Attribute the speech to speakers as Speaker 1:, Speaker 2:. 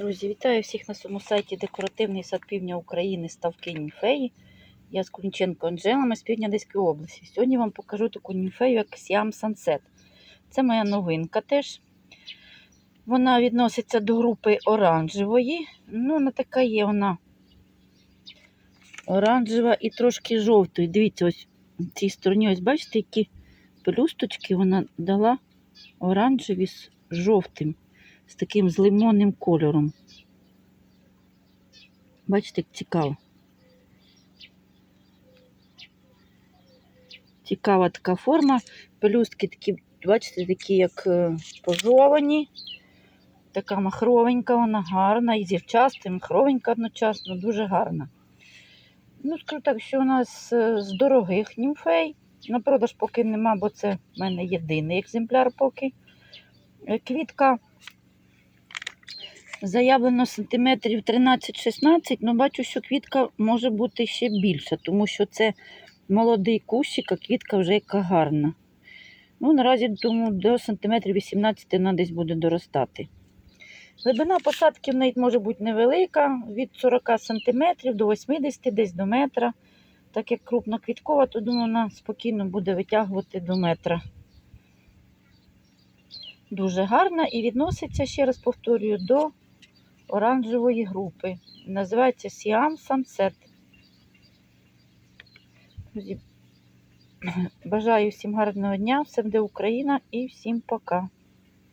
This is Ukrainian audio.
Speaker 1: Друзі, вітаю всіх на своєму сайті Декоративний сад Півдня України ставки німфеї. Я з Кунченко Анжела, ми з півдня Одеської області. Сьогодні вам покажу таку німфею, як Siam Sunset. Це моя новинка теж. Вона відноситься до групи оранжевої. Ну, вона така є вона оранжева і трошки жовтої. Дивіться, ось в цій стороні, ось бачите, які пелюсточки вона дала оранжеві з жовтим з таким з лимонним кольором. Бачите, як цікаво. Цікава така форма. Пелюстки такі, бачите, такі, як е, пожовані. Така махровенька, вона гарна, і зівчаста, і махровенька одночасно, дуже гарна. Ну, скажу так, що у нас е, з дорогих німфей. На продаж поки нема, бо це в мене єдиний екземпляр поки. Е, Квітка Заявлено сантиметрів 13-16, але бачу, що квітка може бути ще більша, тому що це молодий кущик, а квітка вже яка гарна. Ну, наразі, думаю, до сантиметрів 18 вона десь буде доростати. Глибина посадки в неї може бути невелика, від 40 см до 80 десь до метра. Так як крупноквіткова, то думаю, вона спокійно буде витягувати до метра. Дуже гарна і відноситься, ще раз повторюю, до оранжевої групи. Називається Siam Sunset. Бажаю всім гарного дня, всем, де Україна і всім пока.